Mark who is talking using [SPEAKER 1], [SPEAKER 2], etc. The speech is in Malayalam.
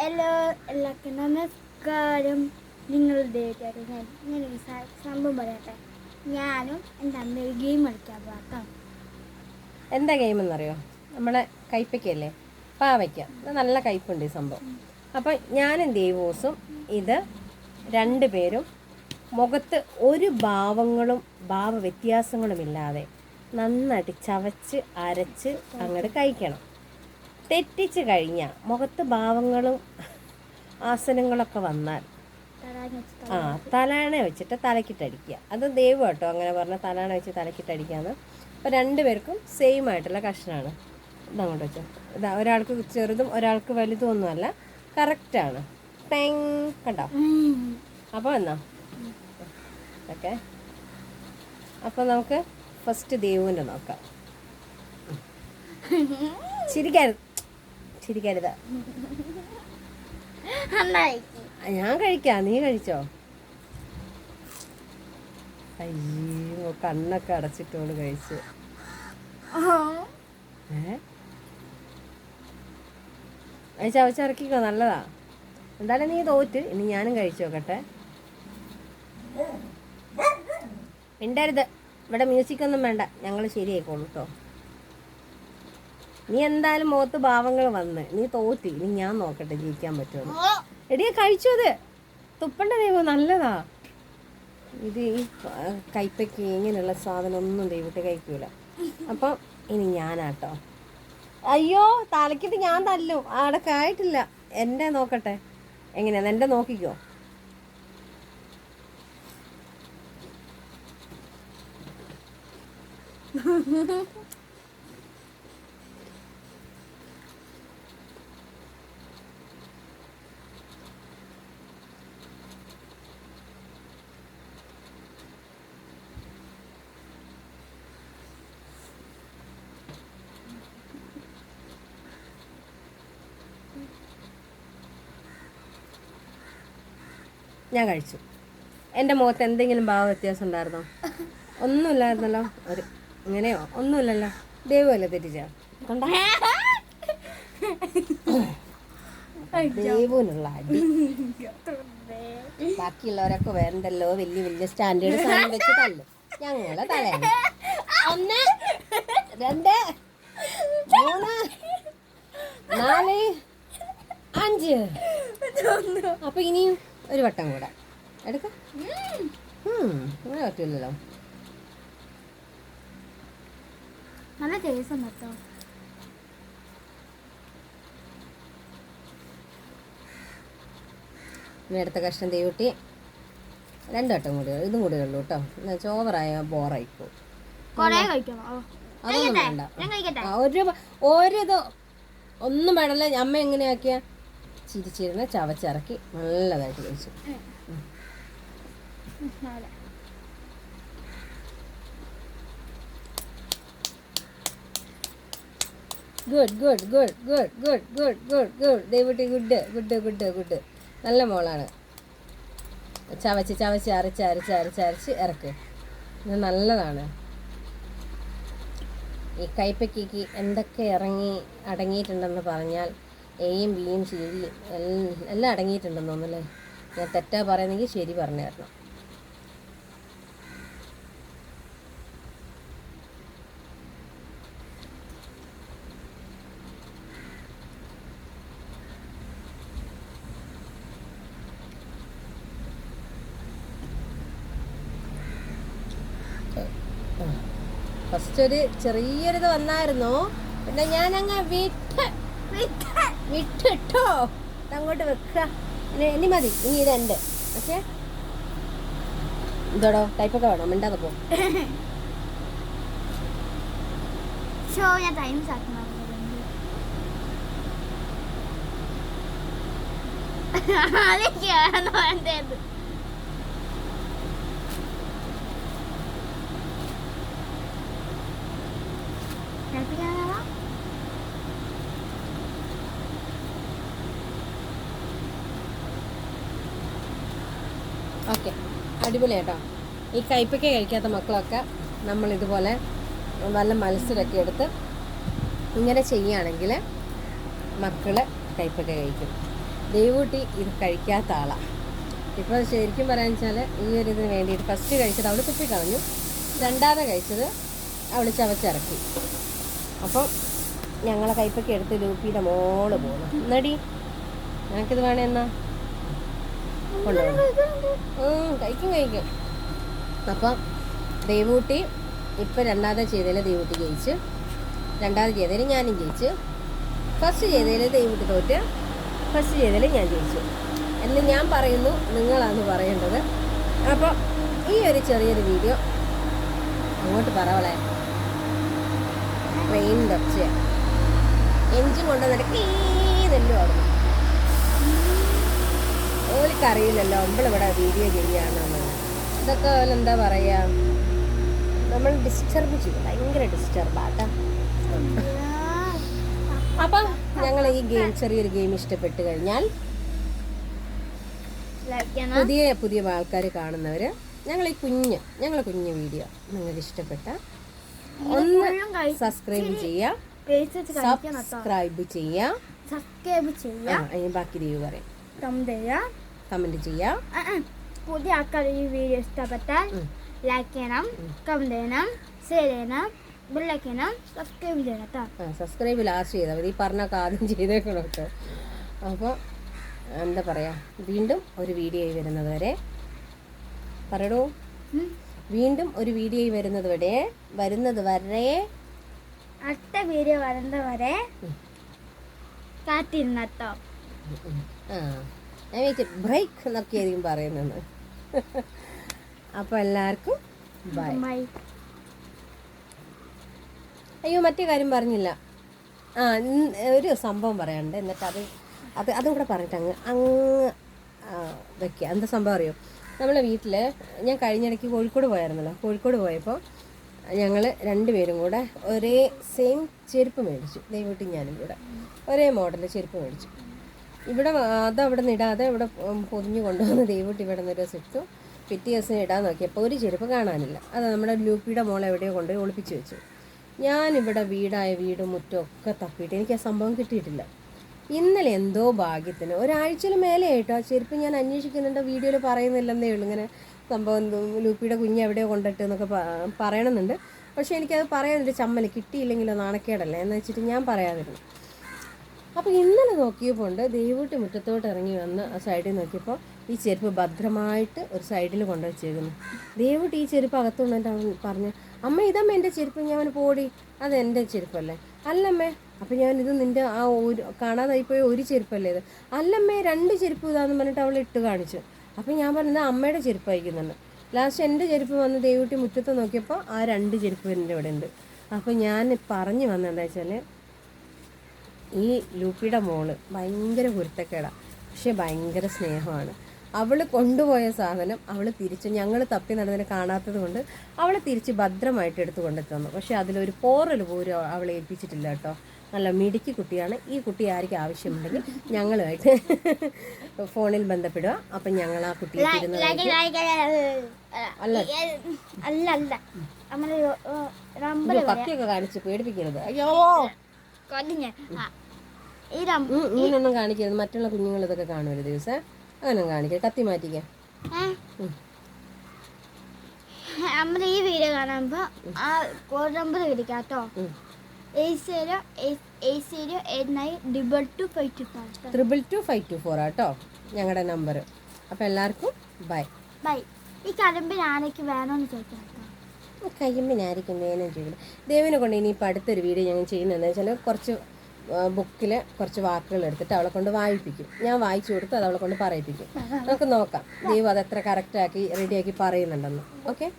[SPEAKER 1] ഹലോ എല്ലാവർക്കും നമസ്കാരം. നിങ്ങളുടെ ഞാൻ ഞാനൊരു സംഭവം പറയട്ടെ. ഞാനും എന്റെ അമ്മയൊരു ഗെയിം കളിക്കാൻ പോകാം
[SPEAKER 2] എന്താ ഗെയിം എന്നറിയോ? നമ്മളെ കൈപ്പയ്ക്കല്ലേ പാവയ്ക്ക. നല്ല കയ്പുണ്ട് ഈ സംഭവം. അപ്പം ഞാനും ദേവോസും? ഇത് രണ്ട് പേരും മുഖത്ത് ഒരു ഭാവങ്ങളും ഭാവ വ്യത്യാസങ്ങളുമില്ലാതെ നന്നായിട്ട് ചവച്ച് അരച്ച് അങ്ങോട്ട് കഴിക്കണം. തെറ്റിച്ച് കഴിഞ്ഞാൽ മുഖത്ത് ഭാവങ്ങളും ആസനങ്ങളൊക്കെ വന്നാൽ ആ തലാണ വെച്ചിട്ട് തലക്കിട്ടടിക്കുക. അത് ദൈവം കേട്ടോ അങ്ങനെ പറഞ്ഞാൽ തലാണ വെച്ച് തലക്കിട്ടടിക്കാന്ന്. അപ്പോൾ രണ്ടുപേർക്കും സെയിം ആയിട്ടുള്ള കഷ്ണമാണ് ഇതങ്ങോട്ട് വെച്ചോ. ഇതാ ഒരാൾക്ക് ചെറുതും ഒരാൾക്ക് വലുതും ഒന്നുമല്ല കറക്റ്റാണ് തെങ് കണ്ടോ? അപ്പോൾ എന്നാ? ഓക്കെ. അപ്പോൾ നമുക്ക് ഫസ്റ്റ് ദേവുവിന്റെ നോക്കാം. ചിരിക്കരുത്. ചിരിക്കരുത്. ഞാൻ കഴിക്കാം. നീ കഴിച്ചോ? അയ്യോ കണ്ണൊക്കെ അടച്ചിട്ടോൾ കഴിച്ച്. ഏ? ചവച്ചിറക്കിക്കോ നല്ലതാ. എന്തായാലും നീ തോറ്റ് ഇനി ഞാനും കഴിച്ചു നോക്കട്ടെ. മിണ്ടരുത്. ഇവിടെ മ്യൂസിക് ഒന്നും വേണ്ട. ഞങ്ങൾ ശരിയായിക്കോളൂ കേട്ടോ. നീ എന്തായാലും മുഖത്ത് ഭാവങ്ങൾ വന്ന് നീ തോറ്റി ഇനി ഞാൻ നോക്കട്ടെ ജയിക്കാൻ പറ്റുമോ എടിയാ കഴിച്ചു അത്? തുപ്പണ്ട ദൈവം നല്ലതാ. ഇത് ഈ കൈപ്പയ്ക്ക് ഇങ്ങനെയുള്ള സാധനം ഒന്നും ദൈവത്തെ കഴിക്കൂല. അപ്പം ഇനി ഞാനാട്ടോ. അയ്യോ തലക്കിട്ട് ഞാൻ തല്ലും. അവിടെ ആയിട്ടില്ല. എന്റെ നോക്കട്ടെ. എങ്ങനെയാ? എന്റെ നോക്കിക്കോ. ഞാൻ കഴിച്ചു. എന്റെ മുഖത്ത് എന്തെങ്കിലും ഭാവ വ്യത്യാസം ഉണ്ടായിരുന്നോ? ഒന്നുമില്ലായിരുന്നല്ലോ. ഒരു ഇങ്ങനെയോ? ഒന്നുമില്ലല്ലോ. ദൈവമല്ലേ തെറ്റിച്ച കണ്ട? ദൈവത്തിനുള്ള അടി. ബാക്കിയുള്ളവരൊക്കെ വേണ്ടല്ലോ. വലിയ വലിയ സ്റ്റാൻഡേർഡ് സാധനം വെച്ച് തല്ലും. ഞങ്ങളെ തലയാണ് ഒന്ന് രണ്ട് മൂന്ന് നാല് അഞ്ച് അപ്പൊ ഇനിയും ഒരു വട്ടം കൂടെ. എടുക്ക. അങ്ങനെ പറ്റില്ലല്ലോ.
[SPEAKER 1] നല്ല ടേസ്റ്റ് ഉണ്ട് കേട്ടോ.
[SPEAKER 2] അടുത്ത കഷ്ണം തീവട്ടി. രണ്ട് വട്ടം കൂടി ഇതും കൂടി ഉള്ളൂ കേട്ടോ. എന്നുവെച്ചാൽ ഓവറായ ബോറായിപ്പോ. അതൊന്നും വേണ്ട. ഒരു ഒരിത് ഒന്നും വേണല്ലേ. അമ്മ എങ്ങനെയാക്കിയ? ചിരിച്ചിരുന്ന് ചവച്ചിറക്കി നല്ലതായിട്ട് കഴിച്ചു. Good good good good good good good good. ദൈവട്ടി good good good good. നല്ല മോളാണ്. ചവച്ച് ചവച്ച് അരച്ച് അരച്ച് അരച്ച് അരച്ച് ഇറക്ക്. ഇത് നല്ലതാണ്. ഈ കൈപ്പക്കിക്ക് എന്തൊക്കെ ഇറങ്ങി അടങ്ങിയിട്ടുണ്ടെന്ന് പറഞ്ഞാൽ എയും ബിയും സിയും എല്ലാം അടങ്ങിയിട്ടുണ്ടെന്ന് തോന്നുന്നല്ലേ ഞാൻ തെറ്റാ പറയുന്നെങ്കിൽ ശരി പറഞ്ഞു തരണം ഫസ്റ്റ് ഒരു ചെറിയൊരിത് വന്നായിരുന്നു. പിന്നെ ഞാനങ്ങ് വിട്ട് വിട്ട്. വിട്ടിട്ടോ? അങ്ങോട്ട് വെക്കുക ഇനി മതി. ഇനി ഇതുണ്ട് ഓക്കെ? ഇതോടോ ടൈപ്പൊക്കെ വേണോ? മിണ്ടാതെ പോ.
[SPEAKER 1] Show
[SPEAKER 2] okay. അടിപൊളിയാട്ടോ ഈ കയ്പയ്ക്ക കഴിക്കാത്ത മക്കളൊക്കെ നമ്മൾ ഇതുപോലെ വല്ല മത്സരമൊക്കെ എടുത്ത് ഇങ്ങനെ ചെയ്യുകയാണെങ്കിൽ മക്കൾ കയ്പയ്ക്ക കഴിക്കും. ദൈവൂട്ടി ഇത് കഴിക്കാത്ത ആളാണ് ഇപ്പോൾ ശരിക്കും പറയാന്ന് വെച്ചാൽ ഈ ഒരു ഇതിന് വേണ്ടിയിട്ട് ഫസ്റ്റ് കഴിച്ചത് അവൾ തുപ്പിക്കളഞ്ഞു രണ്ടാമത് കഴിച്ചത് അവൾ ചവച്ചിറക്കി. അപ്പം ഞങ്ങളെ കൈപ്പൊക്കെ എടുത്ത് ലൂപ്പിയുടെ മോൾ പോകണം എന്നടി ഞങ്ങൾക്കിത് വേണേ എന്നാ കൊണ്ടുപോകും കഴിക്കും കഴിക്കും. അപ്പം ദൈവൂട്ടി ഇപ്പം രണ്ടാമത്തെ ചെയ്തതിൽ ദൈവൂട്ടി ജയിച്ച് രണ്ടാമത് ചെയ്തതിൽ ഞാനും ജയിച്ച് ഫസ്റ്റ് ചെയ്തതിൽ ദൈവൂട്ടി തോറ്റ് ഫസ്റ്റ് ചെയ്തതിൽ ഞാൻ ജയിച്ചു. എന്ന് ഞാൻ പറയുന്നു നിങ്ങളാണ് പറയേണ്ടത്. അപ്പോൾ ഈ ഒരു ചെറിയൊരു വീഡിയോ അങ്ങോട്ട് പറവളെ. ട്രെയിനിന്റെ ഒച്ചയാണ് എഞ്ചിൻ കൊണ്ടുവന്നിട്ട് കീന്നല്ലോ അവിടെ ഓലിക്കറിയില്ലല്ലോ നമ്മളിവിടെ വീഡിയോ ചെയ്യാന്നാണ്. ഇതൊക്കെ ഓൽ എന്താ പറയുക നമ്മൾ ഡിസ്റ്റർബ് ചെയ്യും ഭയങ്കര ഡിസ്റ്റർബാട്ടാ അപ്പം ഞങ്ങൾ ഈ ഗെയിം ചെറിയൊരു ഗെയിം ഇഷ്ടപ്പെട്ട് കഴിഞ്ഞാൽ പുതിയ പുതിയ ആൾക്കാർ കാണുന്നവർ ഞങ്ങൾ ഈ കുഞ്ഞ് ഞങ്ങളെ കുഞ്ഞ് വീഡിയോ നിങ്ങൾക്ക് ഇഷ്ടപ്പെട്ട ഒന്ന് സബ്സ്ക്രൈബ്
[SPEAKER 1] കേട്ടോ
[SPEAKER 2] സബ്സ്ക്രൈബ് ചെയ്യുക
[SPEAKER 1] സബ്സ്ക്രൈബ് ചെയ്യാം.
[SPEAKER 2] ബാക്കി ദൈവം പറയും.
[SPEAKER 1] കമന്റ് ചെയ്യാം. പുതിയ ആൾക്കാർ ഈ വീഡിയോ ഇഷ്ടപ്പെട്ടാൽ. ലൈക്ക് ചെയ്യണം കമന്റ് ചെയ്യണം ഷെയർ ചെയ്യണം ബെല്ലൈക്ക് ചെയ്യണം സബ്സ്ക്രൈബ് ചെയ്യണം കേട്ടോ.
[SPEAKER 2] സബ്സ്ക്രൈബ് ലാസ്റ്റ് ചെയ്താൽ മതി. ഈ പറഞ്ഞൊക്കെ ആദ്യം ചെയ്തേക്കണം കേട്ടോ. അപ്പോൾ എന്താ പറയുക വീണ്ടും ഒരു വീഡിയോ ആയി വരുന്നത് വരെ. പറയടോ. വീണ്ടും ഒരു വീഡിയോ ആയി വരുന്നത് വരെ വരുന്നത് വരെ.
[SPEAKER 1] അടുത്ത വീഡിയോ വരുന്നത് വരെ കാത്തിരുന്നോ
[SPEAKER 2] ആ. ഞാൻ വിചാരിച്ചു ബ്രേക്ക് എന്നൊക്കെ ആയിരിക്കും പറയുന്നത്. അപ്പോൾ എല്ലാവർക്കും ബൈ അയ്യോ മറ്റേ കാര്യം പറഞ്ഞില്ല. ആ ഒരു സംഭവം പറയാനുണ്ട്. എന്നിട്ട് അത് അത് അതും കൂടെ പറഞ്ഞിട്ട് അങ്ങ് അങ്ങ് വെക്കുക എന്താ സംഭവം അറിയോ? നമ്മളെ വീട്ടിൽ ഞാൻ കഴിഞ്ഞിടയ്ക്ക് കോഴിക്കോട് പോയായിരുന്നല്ലോ. കോഴിക്കോട് പോയപ്പോൾ ഞങ്ങൾ രണ്ടുപേരും കൂടെ ഒരേ സെയിം ചെരുപ്പ് മേടിച്ചു. ദൈവട്ടി ഞാനും കൂടെ. ഒരേ മോഡൽ ചെരുപ്പ് മേടിച്ചു. ഇവിടെ അതവിടെ നിന്ന് ഇടാതെ ഇവിടെ പൊതിഞ്ഞു കൊണ്ടുവന്ന് ദൈവട്ടി ഇവിടെ നിന്ന് ഒരു ദിവസം പിറ്റേ ദിവസം ഇടാൻ നോക്കിയപ്പോൾ ഒരു ചെരുപ്പ് കാണാനില്ല. അത് നമ്മുടെ ലൂപ്പിയുടെ മോളെ എവിടെയോ കൊണ്ടുപോയി ഒളിപ്പിച്ച് വെച്ചു. ഞാനിവിടെ വീടായ വീടും ഒക്കെ തപ്പിയിട്ട് എനിക്ക് ആ സംഭവം കിട്ടിയിട്ടില്ല. ഇന്നലെ എന്തോ ഭാഗ്യത്തിന് ഒരാഴ്ചയിൽ മേലെ ആയിട്ടോ ആ ചെരുപ്പ് ഞാൻ അന്വേഷിക്കുന്നുണ്ട് വീഡിയോയിൽ പറയുന്നില്ലെന്നേ ഉള്ളൂ. ഇങ്ങനെ സംഭവം ലൂപ്പിയുടെ കുഞ്ഞ് എവിടെയോ കൊണ്ടിട്ട് എന്നൊക്കെ പറയണമെന്നുണ്ട്. പക്ഷേ എനിക്കത് പറയാനൊരു ചമ്മൽ കിട്ടിയില്ലെങ്കിലോ നാണക്കേടല്ലേ? എന്ന് വെച്ചിട്ട് ഞാൻ പറയാതിരുന്നു. അപ്പോൾ ഇന്നലെ നോക്കിയപ്പോൾ ഉണ്ട് ദൈവൂട്ടി മുറ്റത്തോട്ട് ഇറങ്ങി വന്ന് ആ സൈഡിൽ നോക്കിയപ്പോൾ ഈ ചെരുപ്പ് ഭദ്രമായിട്ട് ഒരു സൈഡിൽ കൊണ്ടുവച്ചേക്കുന്നു ദൈവൂട്ടി ഈ ചെരുപ്പ് അകത്തുകൊണ്ട് അവൻ പറഞ്ഞു അമ്മ ഇതമ്മ എന്റെ ചെരുപ്പ് ഞാൻ പോടി. അത് എന്റെ ചെരുപ്പല്ലേ? അല്ലമ്മേ. അപ്പം ഞാൻ ഇത് നിന്റെ ആ ഒരു കാണാതായിപ്പോയ ഒരു ചെരുപ്പല്ലേ ഇത്? അല്ലമ്മേ രണ്ട് ചെരുപ്പ് ഇതാന്ന് പറഞ്ഞിട്ട് അവൾ ഇട്ട് കാണിച്ചു. അപ്പം ഞാൻ പറഞ്ഞത് അമ്മയുടെ ചെരുപ്പ് അയക്കുന്നുണ്ട് ലാസ്റ്റ് എന്റെ ചെരുപ്പ് വന്ന് ദൈവൂട്ടി മുറ്റത്ത് നോക്കിയപ്പോൾ ആ രണ്ട് ചെരുപ്പ് എന്റെ ഇവിടെ ഉണ്ട് അപ്പോൾ ഞാൻ പറഞ്ഞു വന്നത് എന്താ വെച്ചാൽ ഈ ലൂപ്പിയുടെ മോൾ ഭയങ്കര കുരുത്തക്കേടാണ് പക്ഷെ ഭയങ്കര സ്നേഹമാണ്. അവൾ കൊണ്ടുപോയ സാധനം അവൾ തിരിച്ച് ഞങ്ങൾ തപ്പി നടന്നതിനെ കാണാത്തത് കൊണ്ട് അവൾ തിരിച്ച് ഭദ്രമായിട്ട് എടുത്തു കൊണ്ടു തന്നു പക്ഷെ അതിലൊരു പോറൽ പോലും അവളെ ഏൽപ്പിച്ചിട്ടില്ല കേട്ടോ. നല്ല മിടുക്കി കുട്ടിയാണ്. ഈ കുട്ടി ആർക്ക് ആവശ്യമുണ്ടെങ്കിൽ ഞങ്ങളുമായിട്ട് ഫോണിൽ ബന്ധപ്പെടുക. അപ്പം ഞങ്ങൾ ആ കുട്ടിയെ
[SPEAKER 1] അല്ല അല്ല.
[SPEAKER 2] പക്കിയൊക്കെ കാണിച്ച് പേടിപ്പിക്കരുത്. അയ്യോ.
[SPEAKER 1] കൊല്ലിഞ്ഞ
[SPEAKER 2] ഇങ്ങനെയൊന്നും കാണിക്കരുത്. മറ്റുള്ള കുഞ്ഞുങ്ങൾ ഇതൊക്കെ കാണുമല്ലോ ദിവസം. അങ്ങനെ കാണിക്കരുത് കത്തി മാറ്റിക്കാം.
[SPEAKER 1] നമ്മൾ ഈ വീഡിയോ കാണുമ്പോ ആ കോഡ് നമ്പർ വിളിക്കാം കേട്ടോ double two five two
[SPEAKER 2] four ആട്ടോ. ഞങ്ങളുടെ നമ്പർ. അപ്പോൾ എല്ലാവർക്കും ബൈ.
[SPEAKER 1] ബൈ. ഈ കരമ്പിന് ആരൊക്കെ വേണമെന്ന് ചോദിക്കാം
[SPEAKER 2] കയ്യമ്പിനായിരിക്കും വേനം ചെയ്യുന്നത് ദേവിനെ കൊണ്ട് ഇനിയിപ്പോൾ അടുത്തൊരു വീഡിയോ ഞങ്ങൾ ചെയ്യുന്നതെന്ന് വെച്ചാൽ കുറച്ച് ബുക്കിൽ കുറച്ച് വാക്കുകൾ എടുത്തിട്ട് അവളെ കൊണ്ട് വായിപ്പിക്കും. ഞാൻ വായിച്ചു കൊടുത്ത് അത് അവളെ കൊണ്ട് പറയിപ്പിക്കും. നമുക്ക് നോക്കാം. ദൈവം അത് എത്ര കറക്റ്റാക്കി റെഡിയാക്കി പറയുന്നുണ്ടെന്ന്. ഓക്കെ